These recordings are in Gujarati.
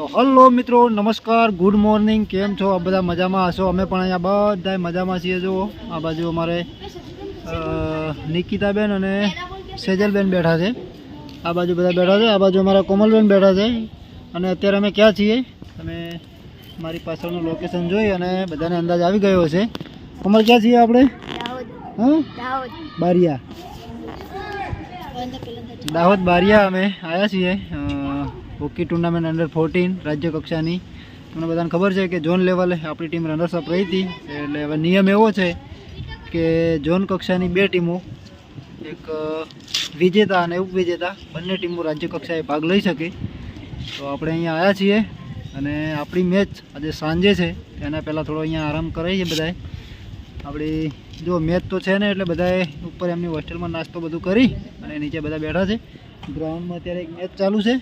તો હલો મિત્રો, નમસ્કાર, ગુડ મોર્નિંગ, કેમ છો? આ બધા મજામાં હશો? અમે પણ અહીંયા બધા મજામાં છીએ જો આ બાજુ અમારે નિકિતાબેન અને સેજલબેન બેઠા છે. આ બાજુ બધા બેઠા છે. આ બાજુ અમારા કોમલબેન બેઠા છે. અને અત્યારે અમે ક્યાં છીએ? તમે મારી પાછળનું લોકેશન જોઈ અને બધાને અંદાજ આવી ગયો છે કોમલ, ક્યાં છીએ આપણે? હા? બારિયા. દાહોદ બારિયા અમે આવ્યા છીએ. હોકી ટુર્નામેન્ટ અંડર ફોર્ટીન રાજ્ય કક્ષાની તમને બધાને ખબર છે કે ઝોન લેવલે આપણી ટીમ રનર્સઅપ રહી હતી. એટલે હવે નિયમ એવો છે કે ઝોન કક્ષાની બે ટીમો, એક વિજેતા અને ઉપવિજેતા, બંને ટીમો રાજ્ય કક્ષાએ ભાગ લઈ શકે. તો આપણે અહીંયા આવ્યા છીએ અને આપણી મેચ આજે સાંજે છે. એના પહેલાં થોડો અહીંયા આરામ કરાવીએ બધાએ. આપણી, જો મેચ તો છે ને એટલે બધાએ ઉપર એમની હોસ્ટેલમાં નાસ્તો બધું કરી અને નીચે બધા બેઠા છે. ગ્રાઉન્ડમાં અત્યારે એક મેચ ચાલુ છે.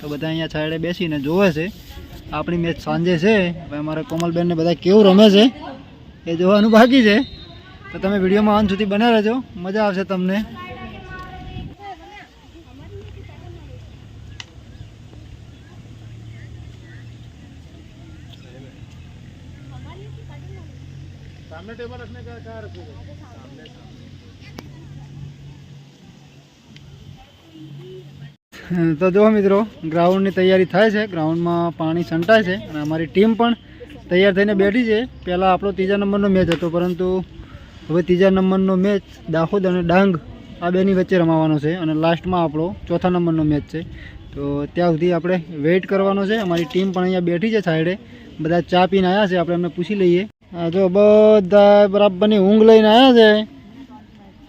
તો બધા અહીંયા છાયડે બેસીને જોવે છે. આપણી મેચ સાંજે છે. હવે અમારા કોમલબેનને બધા કેવું રમે છે એ જોવાનું બાકી છે. તો તમે વિડીયોમાં અંત સુધી બના રહેજો. મજા આવશે તમને. સામને ટેબલ રખને કા રખો સામને તો જો મિત્રો ગ્રાઉન્ડની તૈયારી થાય છે. ગ્રાઉન્ડમાં પાણી છંટાય છે અને અમારી ટીમ પણ તૈયાર થઈને બેઠી છે. પહેલાં આપણો ત્રીજા નંબરનો મેચ હતો, પરંતુ હવે ત્રીજા નંબરનો મેચ દાહોદ અને ડાંગ આ બેની વચ્ચે રમાવાનો છે અને લાસ્ટમાં આપણો ચોથા નંબરનો મેચ છે. તો ત્યાં સુધી આપણે વેઇટ કરવાનો છે. અમારી ટીમ પણ અહીંયા બેઠી છે સાઈડે. બધા ચા પીને આવ્યા છે. આપણે એમને પૂછી લઈએ. જો બધા બરાબરની ઊંઘ લઈને આવ્યા છે.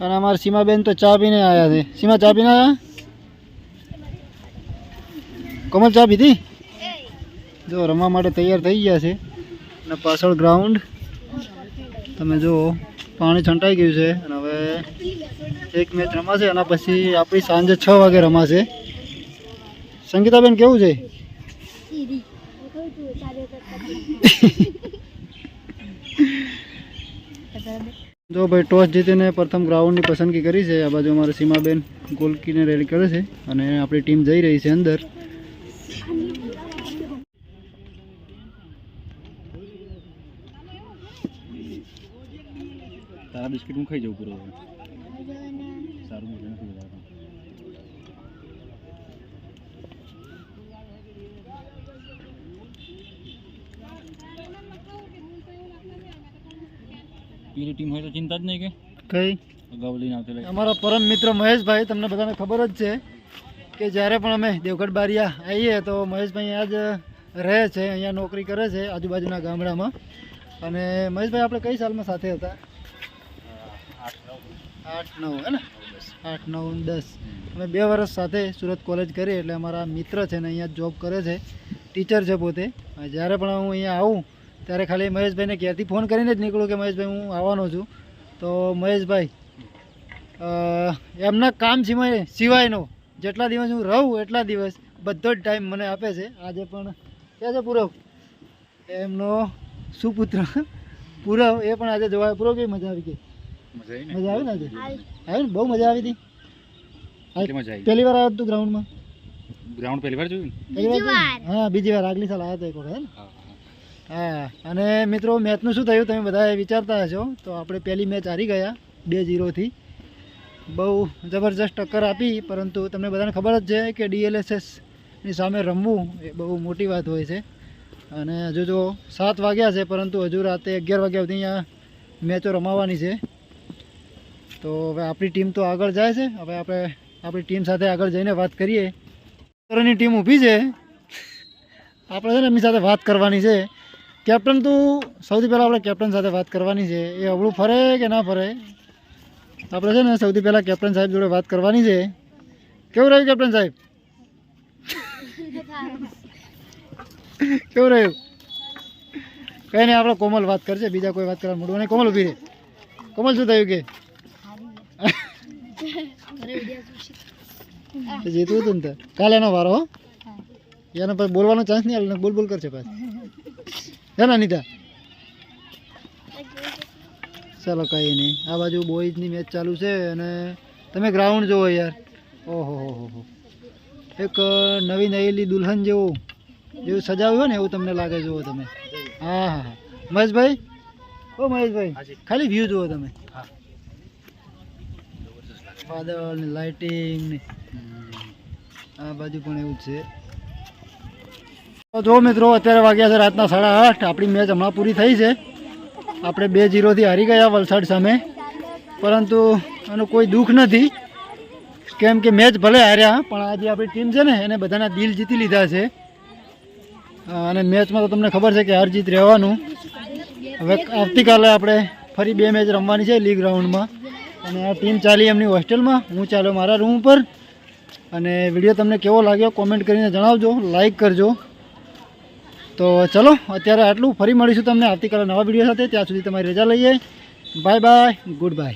અને અમારા સીમાબેન તો ચા પીને આવ્યા છે. સીમા, ચા પીને આવ્યા કમલ ચા પીધી? જો રમવા માટે તૈયાર થઈ ગયા છે. અને પાછળ ગ્રાઉન્ડ તમે જુઓ પાણી છંટાઈ ગયું છે. અને હવે એક મેચ રમાશે. અને પછી આપણી સાંજે છ વાગે રમાશે. સંગીતાબેન કેવું છે? જો ભાઈ ટોસ જીતીને પ્રથમ ગ્રાઉન્ડની પસંદગી કરી છે. આ બાજુ અમારે સીમાબેન ગોલકીને રેડી કરે છે. અને આપણી ટીમ જઈ રહી છે અંદર. તારા બિસ્કિટ હું ખાઈ જાઉં પૂરો સારું નથી પેલી ટીમ હોય તો ચિંતા જ નહીં કે. કઈ? અગાઉ લઈને આવતી અમારા પરમ મિત્ર મહેશભાઈ તમને બધાને ખબર જ છે કે જ્યારે પણ અમે દેવગઢ બારિયા આવીએ તો મહેશભાઈ અહીંયા જ રહે છે અહીંયા નોકરી કરે છે આજુબાજુના ગામડામાં. અને મહેશભાઈ આપણે કઈ સાલમાં સાથે હતા? આઠ નવ, હે ને? આઠ નવ દસ. અમે બે વર્ષ સાથે સુરત કોલેજ કરી એટલે અમારા મિત્ર છે ને અહીંયા જોબ કરે છે. ટીચર છે પોતે. જ્યારે પણ હું અહીંયા આવું, ત્યારે ખાલી મહેશભાઈને ઘેરથી ફોન કરીને જ નીકળું કે મહેશભાઈ, હું આવવાનો છું. તો મહેશભાઈ એમના કામ સિવાય, સિવાયનો જેટલા દિવસ હું રહું એટલા દિવસ બધો જ ટાઈમ મને આપે છે. આજે પણ ક્યાં છે પૂરવ? એમનો સુપુત્ર. પૂરવ, એ પણ આજે જોવા, પૂરવ કેવી મજા આવી ગઈ? મજા આવી ને? મજા આવી ને આજે? આવી ને? બહુ મજા આવી હતી. કેટલી મજા આવી? પહેલી વાર આવ્યો તું ગ્રાઉન્ડમાં ગ્રાઉન્ડ પહેલી વાર જોયું? ને પહેલી વાર હા બીજી વાર. આગલી સાલ આવ્યો હતો એક વખત હા હા અને મિત્રો મેચનું શું થયું? તમે બધા વિચારતા હશો. તો આપણે પહેલી મેચ હારી ગયા બે જીરોથી બહુ જબરજસ્ત ટક્કર આપી પરંતુ તમને બધાને ખબર જ છે કે ડીએલએસએસની સામે રમવું એ બહુ મોટી વાત હોય છે. અને હજુ જો સાત વાગ્યા છે પરંતુ હજુ રાતે અગિયાર વાગ્યા સુધી અહીંયા મેચો રમાવાની છે. તો હવે આપણી ટીમ તો આગળ જાય છે. હવે આપણે આપણી ટીમ સાથે આગળ જઈને વાત કરીએ. મિત્રોની ટીમ ઊભી છે. આપણે છે ને એમની સાથે વાત કરવાની છે. કેપ્ટન તું સૌથી પહેલાં આપણે કેપ્ટન સાથે વાત કરવાની છે. એ અવળું ફરે કે ના ફરે? આપણે છે ને સૌથી પહેલાં કેપ્ટન સાહેબ જોડે વાત કરવાની છે. કેવું રહ્યું કેપ્ટન સાહેબ? કેવું રહ્યું? કંઈ નહીં, આપણે કોમલ વાત કરશે. બીજા કોઈ વાત કરવા મોડું નહીં. કોમલ ઊભી રહે. કોમલ, શું થયું કે? જીતવું હતું ને તો. કાલે એનો વારો હો. એને પછી બોલવાનો ચાન્સ નહીં આવે બોલ બોલ કરશે પાછી. હે ને અનિતા? ચાલો કંઈ નહીં. આ બાજુ બોયઝની મેચ ચાલુ છે અને તમે ગ્રાઉન્ડ જુઓ યાર. ઓહો હો હો હો. એક નવી નયેલી દુલ્હન જેવું જેવું સજાવ્યું હોય ને એવું તમને લાગે જુઓ તમે. હા હા હા. મહેશભાઈ? ઓ મહેશભાઈ ખાલી વ્યૂ જુઓ તમે. વાદળ ને લાઇટિંગ ને. આ બાજુ પણ એવું છે. જો મિત્રો, અત્યારે વાગ્યા છે રાતના સાડા આઠ. આપણી મેચ હમણાં પૂરી થઈ છે. આપણે બે જીરોથી હારી ગયા વલસાડ સામે. પરંતુ એનું કોઈ દુઃખ નથી. કેમ કે મેચ ભલે હાર્યા, પણ આજે આપણી ટીમ છે ને, એને બધાના દિલ જીતી લીધા છે. અને મેચમાં તો તમને ખબર છે કે હાર જીત રહેવાનું. હવે આવતીકાલે આપણે ફરી બે મેચ રમવાની છે લીગ રાઉન્ડમાં અને આ ટીમ ચાલી એમની હોસ્ટેલમાં હું ચાલ્યો મારા રૂમ ઉપર. અને વીડિયો તમને કેવો લાગ્યો કોમેન્ટ કરીને જણાવજો. લાઈક કરજો. તો ચલો, અત્યારે આટલું. ફરી મળીશું તમને આવતીકાલે નવા વીડિયો સાથે. ત્યાં સુધી તમારી રજા લઈએ. Bye bye good bye